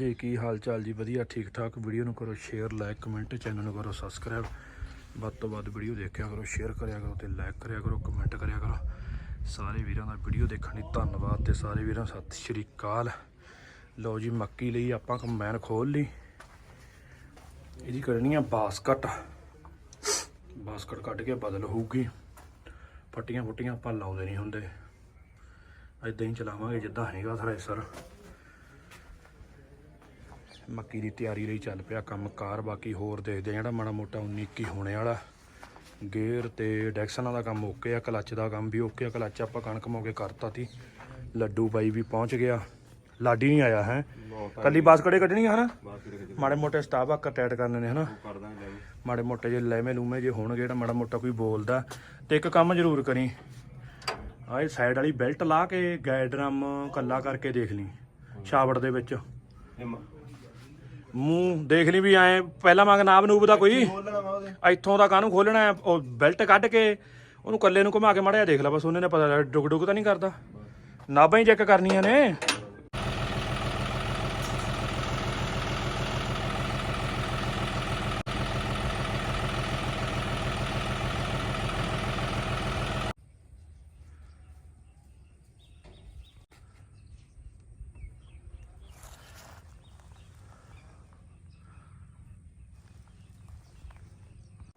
ਜੀ ਕੀ ਹਾਲ ਚਾਲ ਜੀ? ਵਧੀਆ ਠੀਕ ਠਾਕ ਵੀਡੀਓ ਨੂੰ ਕਰੋ ਸ਼ੇਅਰ ਲਾਈਕ ਕਮੈਂਟ ਚੈਨਲ ਨੂੰ ਕਰੋ ਸਬਸਕ੍ਰਾਈਬ ਵੱਧ ਤੋਂ ਵੱਧ ਵੀਡੀਓ ਦੇਖਿਆ ਕਰੋ ਸ਼ੇਅਰ ਕਰਿਆ ਕਰੋ ਤੇ ਲਾਈਕ ਕਰਿਆ ਕਰੋ ਕਮੈਂਟ ਕਰਿਆ ਕਰੋ। ਸਾਰੇ ਵੀਰਾਂ ਦਾ ਵੀਡੀਓ ਦੇਖਣ ਲਈ ਧੰਨਵਾਦ ਤੇ ਸਾਰੇ ਵੀਰਾਂ ਨੂੰ ਸਤਿ ਸ਼੍ਰੀ ਅਕਾਲ। ਲਓ ਜੀ, ਮੱਕੀ ਲਈ ਆਪਾਂ ਕੰਬਾਈਨ ਖੋਲ ਲਈ। ਇਹਦੀ ਕਰਨੀ ਆ ਬਾਸਕਟ। ਬਾਸਕਟ ਕੱਢ ਕੇ ਬਦਲ ਹੋਊਗੀ। ਫੱਟੀਆਂ ਫੁੱਟੀਆਂ ਆਪਾਂ ਲਾਉਂਦੇ ਨਹੀਂ ਹੁੰਦੇ। ਇਦਾਂ ਹੀ ਚਲਾਵਾਂਗੇ ਜਿੱਦਾਂ ਹੈਗਾ ਥ੍ਰੈਸ਼ਰ। ਮੱਕੀ ਦੀ ਤਿਆਰੀ ਲਈ ਚੱਲ ਪਿਆ ਕੰਮ ਕਾਰ ਬਾਕੀ ਹੋਰ ਦੇਖਦੇ ਆ ਜਿਹੜਾ ਮਾੜਾ ਮੋਟਾ 19 ਕੀ ਹੋਣੇ ਵਾਲਾ ਗੇਅਰ ਤੇ ਡੈਕਸਨਾਂ ਦਾ ਕੰਮ ਓਕੇ ਆ ਕਲੱਚ ਦਾ ਕੰਮ ਵੀ ਓਕੇ ਆ। ਕਲੱਚ ਆਪਾਂ ਕਣਕ ਮੌਕੇ ਕਰਤਾ ਤੀ ਲੱਡੂ ਬਾਈ ਵੀ ਪਹੁੰਚ ਗਿਆ। ਲਾਡੀ ਨਹੀਂ ਆਇਆ ਹੈ? ਕੱਲੀ ਬਾਸ ਕੜੇ ਕੱਢਣੀ ਹਨਾ? ਮਾੜੇ ਮੋਟੇ ਸਟਾਫ ਆ ਟੈਟ ਕਰਨੇ ਨੇ ਹਨਾ? ਮਾੜੇ ਮੋਟੇ ਜੇ ਲੈਵੇਂ ਲੂਮੇ ਜੇ ਹੋਣਗੇ ਜਿਹੜਾ ਮਾੜਾ ਮੋਟਾ ਕੋਈ ਬੋਲਦਾ। ਤੇ ਇੱਕ ਕੰਮ ਜ਼ਰੂਰ ਕਰੀ। ਆਹ ਇਹ ਸਾਈਡ ਵਾਲੀ ਬੈਲਟ ਲਾ ਕੇ ਗਾਈਡ ਡਰਮ ਕੱਲਾ ਕਰਕੇ ਦੇਖ ਲਈ ਛਾਵੜ ਦੇ ਵਿੱਚ। ਮੂੰਹ ਦੇਖ ਲਈ ਵੀ ਐ ਪਹਿਲਾਂ ਮੰਗ ਨਾਬ ਨੂਬ ਦਾ ਕੋਈ। ਇੱਥੋਂ ਦਾ ਕਾਹਨੂੰ ਖੋਲਣਾ ਹੈ? ਉਹ ਬੈਲਟ ਕੱਢ ਕੇ ਉਹਨੂੰ ਕੱਲੇ ਨੂੰ ਘੁਮਾ ਕੇ ਮੜਿਆ ਦੇਖ ਲੈ ਬਸ ਉਹਨੇ ਨੇ ਪਤਾ ਡੁਗ ਡੁਗ ਤਾਂ ਨਹੀਂ ਕਰਦਾ। ਨਾਬਾਂ ਹੀ ਚੈੱਕ ਕਰਨੀਆਂ ਨੇ।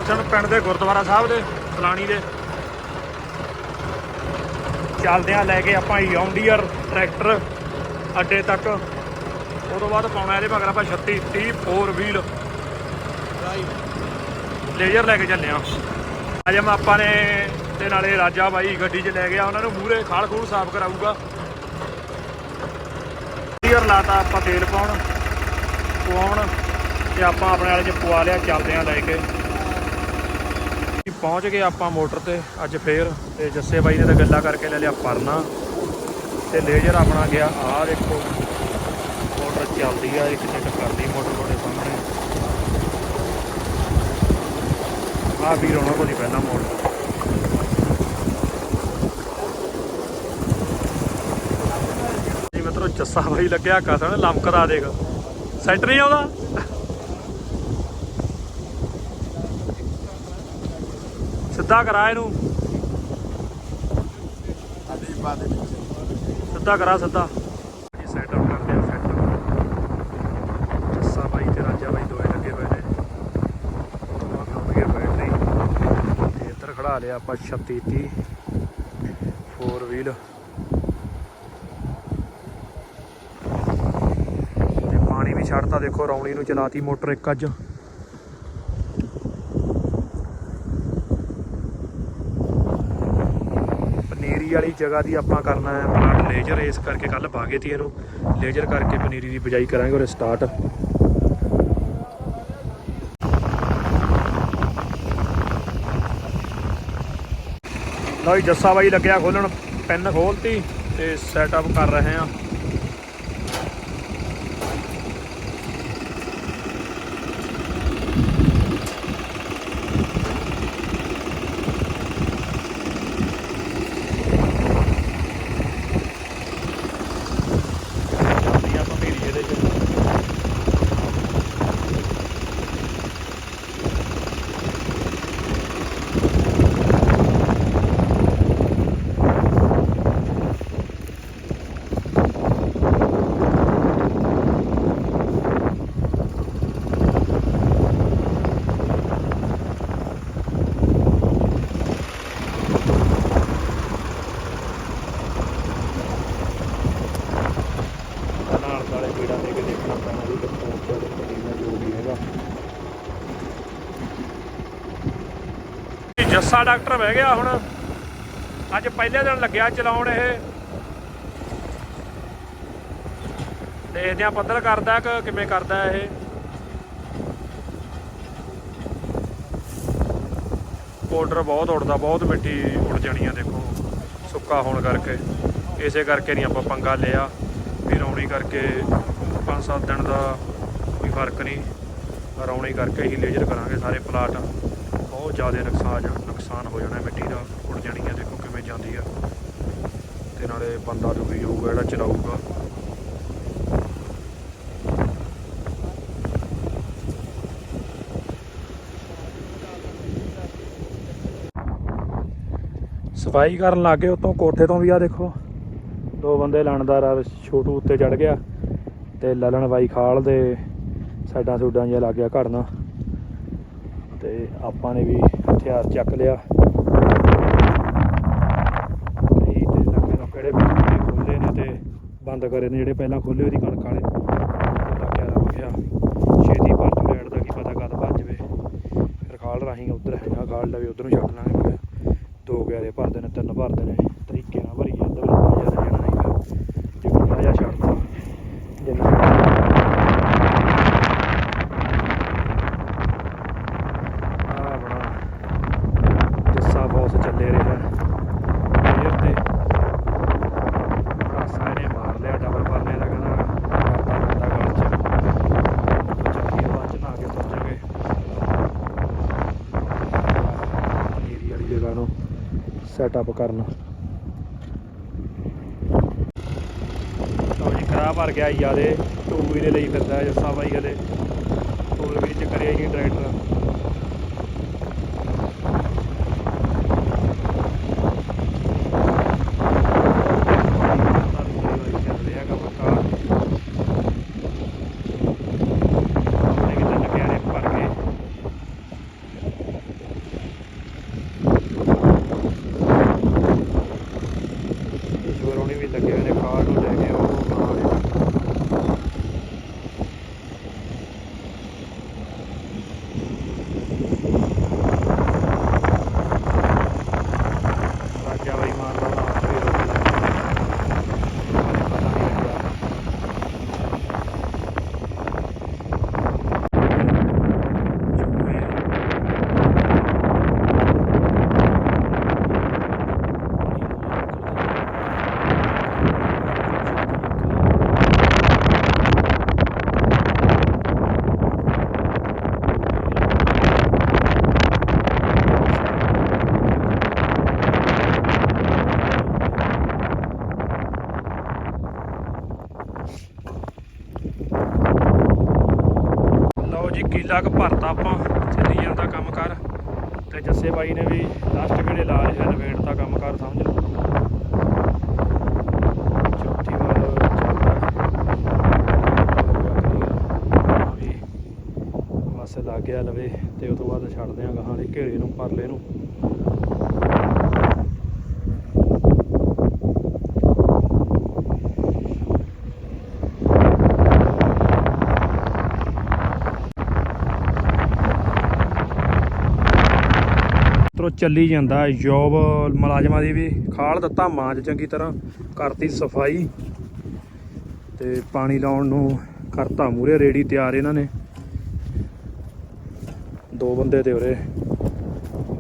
ਚਲ ਪਿੰਡ ਦੇ ਗੁਰਦੁਆਰਾ ਸਾਹਿਬ ਦੇ, ਫਲਾਣੀ ਦੇ। ਚੱਲਦੇ ਆ ਲੈ ਕੇ ਆਪਾਂ ਯੌਂਡੀਅਰ ਟਰੈਕਟਰ ਅੱਡੇ ਤੱਕ। ਉਹ ਤੋਂ ਬਾਅਦ ਪਾਉਣਾ ਇਹਦੇ ਮਗਰ ਆਪਾਂ 36 30 ਫੋਰ ਵੀਲ ਲੇਜ਼ਰ ਲੈ ਕੇ ਚੱਲੇ ਆ। ਅੱਜ ਮੈਂ ਆਪਾਂ ਨੇ ਤੇ ਨਾਲੇ ਰਾਜਾ ਬਾਈ ਗੱਡੀ 'ਚ ਲੈ ਗਿਆ, ਉਹਨਾਂ ਨੂੰ ਮੂਹਰੇ ਖਾਲ ਖੂਲ ਸਾਫ਼ ਕਰਾਊਗਾ। ਯੌਂਡੀਅਰ ਲਾਤਾ ਆਪਾਂ ਤੇਲ ਪਾਉਣ, ਪਵਾਉਣ, ਤੇ ਆਪਾਂ ਆਪਣੇ ਵਾਲੇ 'ਚ ਪਵਾ ਲਿਆ ਚੱਲਦੇ ਆ ਲੈ ਕੇ। ਪਹੁੰਚ ਗਏ ਆਪਾਂ ਮੋਟਰ ਤੇ, ਅੱਜ ਫੇਰ, ਤੇ ਜੱਸੇ ਬਾਈ ਨੇ ਤਾਂ ਗੱਲਾਂ ਕਰਕੇ ਲੈ ਲਿਆ ਪਰਨਾ। ਤੇ ਲੇਜ਼ਰ ਆਪਣਾ ਗਿਆ, ਆਹ ਦੇਖੋ, ਮੋਟਰ ਚੱਲਦੀ ਆ, ਇੱਕ ਚੈੱਕ ਕਰਦੀ ਮੋਟਰ ਤੁਹਾਡੇ ਸਾਹਮਣੇ। ਆਹ ਵੀਰ ਉਹਨਾਂ ਕੋਲ ਹੀ ਪਹਿਲਾਂ ਮੋਟਰ। ਜੀ ਮਿੱਤਰੋ, ਜੱਸਾ ਬਾਈ ਲੱਗਿਆ ਕਸਣ, ਲਮਕਦਾ ਦੇਖ। ਸੈਂਟਰ ਨਹੀਂ ਆਉਂਦਾ ਸਿੱਧਾ ਕਰਾ ਇਹਨੂੰ। ਸਿੱਧਾ ਕਰਾ ਸਿੱਧਾ। ਜੀ ਸੈਟਅਪ ਕਰਦੇ ਆ ਸੈਟਅਪ ਜੱਸਾ ਬਾਈ ਤੇ ਰਾਜਾ ਬਾਈ ਦੋਏ ਲੱਗੇ ਹੋਏ ਨੇ। ਕੰਮ ਗਿਆ ਬੈਟਰੀ ਤੇ ਇੱਧਰ ਖੜਾ ਲਿਆ ਆਪਾਂ 36 30 4 ਵੀਲ ਤੇ ਪਾਣੀ ਵੀ ਛੱਡਤਾ ਦੇਖੋ ਰੌਣੀ ਨੂੰ ਚਲਾਤੀ ਮੋਟਰ ਇੱਕ ਅੱਜ। ਪਨੀਰੀ ਵਾਲੀ ਜਗ੍ਹਾ ਦੀ ਆਪਾਂ ਕਰਨਾ ਹੈ ਪਲਾਂਟ ਲੇਜ਼ਰ ਇਸ ਕਰਕੇ ਕੱਲ ਬਾਗੇ ਤੀ ਇਹਨੂੰ। ਲੇਜ਼ਰ ਕਰਕੇ ਪਨੀਰੀ ਦੀ ਬਿਜਾਈ ਕਰਾਂਗੇ ਔਰ ਸਟਾਰਟ ਲਓ ਜੀ, ਜੱਸਾ ਬਾਈ ਲੱਗਿਆ ਖੋਲਣ ਪੈਨ ਖੋਲਤੀ ਤੇ ਸੈਟਅਪ ਕਰ ਰਹੇ ਆ ਆਪਾਂ ਮੇਰੀ ਇਹਦੇ ਚ ਨਾਲ ਵਾਲੇ ਪੀੜਾ ਦੇ ਕੇ ਦੇਖਣਾ ਪੈਣਾ ਵੀ ਕਿੱਥੋਂ ਉੱਚਾ ਤੇ ਪਟੀਨਾ ਜੋ ਵੀ ਹੈਗਾ ਇਹ ਜੱਸਾ ਡਾਕਟਰ ਬਹਿ ਗਿਆ ਹੁਣ। ਅੱਜ ਪਹਿਲੇ ਦਿਨ ਲੱਗਿਆ ਚਲਾਉਣ ਇਹ। ਦੇਖਦੇ ਆ ਪੱਧਰ ਕਰਦਾ ਕਿ ਕਿਵੇਂ ਕਰਦਾ ਇਹ। ਪਾਊਡਰ ਬਹੁਤ ਉੜਦਾ, ਬਹੁਤ ਮਿੱਟੀ ਉੜ ਜਾਣੀ ਆ ਦੇਖੋ। ਸੁੱਕਾ ਹੋਣ ਕਰਕੇ। ਇਸੇ ਕਰਕੇ ਨਹੀਂ ਆਪਾਂ ਪੰਗਾ ਲਿਆ। ਵੀ ਰੌਣੀ ਕਰਕੇ 5-7 ਦਿਨ ਦਾ ਕੋਈ ਫ਼ਰਕ ਨਹੀਂ। ਰੌਣੀ ਕਰਕੇ ਹੀ ਲੇਜ਼ਰ ਕਰਾਂਗੇ ਸਾਰੇ ਪਲਾਟ। ਬਹੁਤ ਜ਼ਿਆਦਾ ਨੁਕਸਾਨ ਨੁਕਸਾਨ ਹੋ ਜਾਣਾ ਮਿੱਟੀ ਦਾ, ਉੱਡ ਜਾਣੀ ਹੈ ਦੇਖੋ ਕਿਵੇਂ ਜਾਂਦੀ ਆ। ਤੇ ਨਾਲੇ ਬੰਦਾ ਦੁਖੀ ਹੋਊਗਾ, ਜਿਹੜਾ ਚਲਾਊਗਾ। ਸਫ਼ਾਈ ਕਰਨ ਲੱਗੇ ਉਤੋਂ, ਕੋਠੇ ਤੋਂ ਵੀ ਆ ਦੇਖੋ। ਦੋ ਬੰਦੇ ਲਣਦਾਰ ਆ, ਛੋਟੂ ਉੱਤੇ ਚੜ ਗਿਆ ਤੇ ਲਲਣ ਬਾਈ ਖਾਲ ਦੇ ਸਾਡਾ ਸੂਡਾਂ ਜਿਹਾ ਲੱਗ ਗਿਆ ਘੜਨਾ ਤੇ ਆਪਾਂ ਨੇ ਵੀ ਹਥਿਆਰ ਚੱਕ ਲਿਆ। ਨਹੀਂ ਤੇ ਨੱਕੇ ਨੂੰ ਕਿਹੜੇ ਖੋਲੇ ਨੇ ਤੇ ਬੰਦ ਕਰੇ ਨੇ ਜਿਹੜੇ ਪਹਿਲਾਂ ਖੋਲੇ ਉਹਦੀ ਕਣਕ ਵਾਲੇ। ਲੱਗਿਆ ਰਮ ਗਿਆ। ਛੇਤੀ ਭੱਜ ਜੂ ਦਾ ਕੀ ਪਤਾ ਕਦ ਭੱਜ ਜਵੇ। ਫਿਰ ਖਾਲ ਰਾਹੀਂ ਉਧਰ ਹੈਗਾ ਖਾਲ ਲਵੇ, ਉਧਰ ਨੂੰ ਛੱਡ ਲਾਂਗੇ। ਦੋ ਗਿਆਰੇ ਭਰਦੇ ਨੇ ਤਿੰਨ ਭਰਦੇ ਨੇ ਤਰੀ ਨਾਲ ਭਰੀ ਜਾਂਦਾ ਵੀ ਨਾ ਜ਼ਿਆਦਾ ਜਾਣਾ ਨਹੀਂ ਫਿਰ ਜੇ ਖੁੱਲਾ ਜਿਹਾ ਛੱਡਦਾ ਜਿੰਨਾ ਆ ਬਣਾ ਜੱਸਾ ਬੌਸ ਚੱਲੇ ਰਿਹਾ ਫੇਰ ਤੇ ਕਾਸਾ ਇਹਨੇ ਮਾਰ ਲਿਆ ਡਬਲ ਪਰਨੇ ਦਾ ਕਹਿੰਦਾ ਕਰਤਾ ਬੰਦਾ ਗਲ ਚ ਚੱਲੀਏ ਬਾਅਦ ਚ ਨਾ ਕੇ ਪਹੁੰਚਾਂਗੇ ਏਰੀ ਵਾਲੀ ਜਗ੍ਹਾ ਨੂੰ ਸੈਟਅਪ ਕਰਨ। ਜੀ, ਖਰਾਬ ਭਰ ਗਿਆ ਯਾਦੇ ਟੂਬੀ ਦੇ। ਲਈ ਫਿਰਦਾ ਹੈ, ਜੱਸਾ ਬਾਈ ਹਲੇ ਹੋਰ ਵੀ ਚ ਕਰਿਆ ਹੀ ਨਹੀਂ ਟਰੈਕਟਰ ਚੱਲ ਰਿਹਾ ਗਾ ਪੱਕਾ ਆਪਣੇ ਵੀ ਤਾਂ ਲੱਗਿਆ ਨੇ ਭਰ ਕੇ ਈਸ਼ਵਰ ਹੋਣੀ ਵੀ ਲੱਗੇ ਹੋਏ ਨੇ ਕਾਰ ਨੂੰ ਲੈ ਕੇ ਉਹ ਨਾਲ ਹੀ। ਰਾਜਾ ਬਾਈ ਮਾਰਦਾ ਦਾ ਹੱਥ ਵੀ ਰੋਕ ਲਿਆ ਪਤਾ ਨਹੀਂ ਲੱਗਿਆ ਲਓ ਜੀ ਕੀਲਾ ਕ ਭਰਤਾ ਆਪਾਂ ਚੱਲੀ ਜਾਂਦਾ ਕੰਮ ਕਰ ਤੇ ਜੱਸੇ ਬਾਈ ਨੇ ਵੀ ਲਾਸਟ ਕਿਹੜੇ ਲਾ ਲਿਆ, ਨਵੇੜ ਦਾ ਕੰਮ ਕਰ ਸਮਝ ਲਓ। ਚੌਥੀ ਵਾਰ ਬਸ ਲੱਗ ਗਿਆ ਲਵੇ, ਤੇ ਉਸ ਤੋਂ ਬਾਅਦ ਛੱਡਦੇ ਆਂ ਗਾਹਾਂ ਵਾਲੇ ਘੇਰੇ ਨੂੰ, ਪਰਲੇ ਨੂੰ। ਤਰੋ ਚੱਲੀ ਜਾਂਦਾ ਜੋਬ ਮੁਲਾਜ਼ਮਾਂ ਦੀ ਵੀ। ਖਾਲ ਦਿੱਤਾ ਮਾਂਜ ਚੰਗੀ ਤਰ੍ਹਾਂ। ਕਰਤੀ ਸਫ਼ਾਈ। ਤੇ ਪਾਣੀ ਲਾਉਣ ਨੂੰ ਕਰਤਾ ਮੂਰੇ ਰੇੜੀ ਤਿਆਰ ਇਹਨਾਂ ਨੇ। ਦੋ ਬੰਦੇ ਤੇ ਉਰੇ,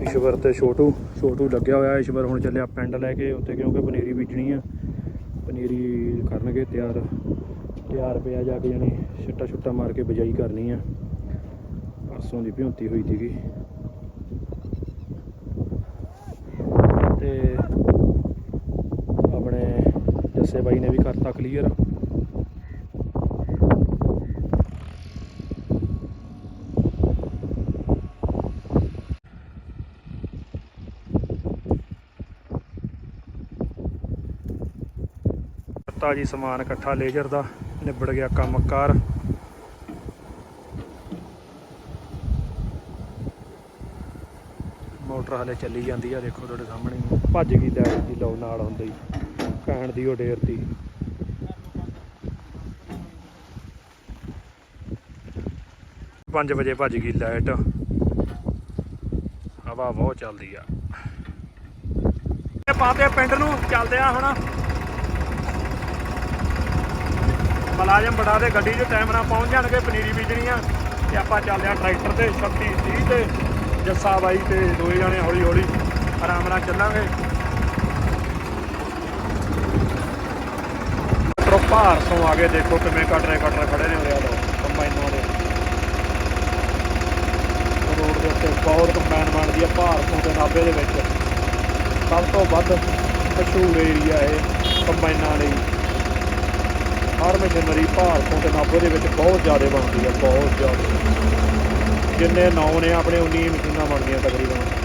ਈਸ਼ਵਰ ਤੇ ਛੋਟੂ। ਛੋਟੂ ਲੱਗਿਆ ਹੋਇਆ, ਈਸ਼ਵਰ ਹੁਣ ਚੱਲਿਆ ਪਿੰਡ ਲੈ ਕੇ, ਉੱਥੇ ਕਿਉਂਕਿ ਪਨੀਰੀ ਬੀਜਣੀ ਆ। ਪਨੀਰੀ ਕਰਨਗੇ ਤਿਆਰ। ਤਿਆਰ ਪਿਆ ਜਾ ਕੇ ਜਾਣੀ ਛਿੱਟਾ ਛੁੱਟਾ ਮਾਰ ਕੇ ਬਿਜਾਈ ਕਰਨੀ ਆ। ਪਰਸੋਂ ਦੀ ਭਿਉਂਤੀ ਹੋਈ ਸੀਗੀ ਤੇ ਆਪਣੇ ਜੱਸੇ ਬਾਈ ਨੇ ਵੀ ਕਰਤਾ ਕਲੀਅਰ ਕਰਤਾ ਜੀ ਸਮਾਨ ਇਕੱਠਾ ਲੇਜ਼ਰ ਦਾ, ਨਿਬੜ ਗਿਆ ਕੰਮ ਕਾਰ। ਮੋਟਰ ਹਲੇ ਚੱਲੀ ਜਾਂਦੀ ਆ, ਦੇਖੋ ਤੁਹਾਡੇ ਸਾਹਮਣੇ। ਭੱਜ ਗਈ ਲੈਟ ਦੀ, ਲਓ ਨਾਲ ਹੁੰਦੀ ਕਹਿਣ ਦੀ ਉਹ ਡੇਰ ਤੀ। ਪੰਜ ਵਜੇ ਭੱਜ ਗਈ ਲਾਈਟ। ਹਵਾ ਬਹੁਤ ਚੱਲਦੀ ਆ। ਇਹ ਪਾਤੇ ਪਿੰਡ ਨੂੰ ਚੱਲਦੇ ਆ ਹੁਣ। ਮਲਾਜਮ ਬੜਾ ਦੇ ਗੱਡੀ 'ਚ ਟਾਈਮ ਨਾਲ ਪਹੁੰਚ ਜਾਣਗੇ, ਪਨੀਰੀ ਬੀਜਣੀ ਆ। ਤੇ ਆਪਾਂ ਚੱਲਦੇ ਆ ਟਰੈਕਟਰ ਤੇ 36 30 ਤੇ ਜੱਸਾ ਬਾਈ ਤੇ ਦੋਏ ਜਾਣੇ ਹੌਲੀ ਹੌਲੀ ਆਰਾਮ ਨਾਲ ਚੱਲਾਂਗੇ। ਟਰੋ ਭਾਰ ਆ ਕੇ ਦੇਖੋ ਕਿਵੇਂ ਕਟਰੇ ਕਟਰੇ ਖੜੇ ਨੇ ਉਰੇ ਆ ਲੋ ਕੰਬਾਈਨਾਂ ਦੇ ਰੋਡ ਦੇ ਉੱਤੇ ਬਹੁਤ ਕੰਬਾਈਨ ਬਣਦੀ ਆ, ਭਾਰ ਦੇ ਨਾਭੇ ਦੇ ਵਿੱਚ। ਸਭ ਤੋਂ ਵੱਧ ਮਸ਼ਹੂਰ ਏਰੀਆ ਇਹ ਕੰਬਾਈਨਾਂ ਲਈ ਹਰ ਮਸ਼ੀਨਰੀ ਭਾਰ ਤੋਂ ਨਾਭੇ ਦੇ ਵਿੱਚ ਬਹੁਤ ਜ਼ਿਆਦਾ ਬਣਦੀ ਆ, ਬਹੁਤ ਜ਼ਿਆਦਾ। ਜਿੰਨੇ ਨੌ ਨੇ ਆਪਣੇ 19 ਮਸ਼ੀਨਾਂ ਬਣਦੀਆਂ ਤਕਰੀਬਨ।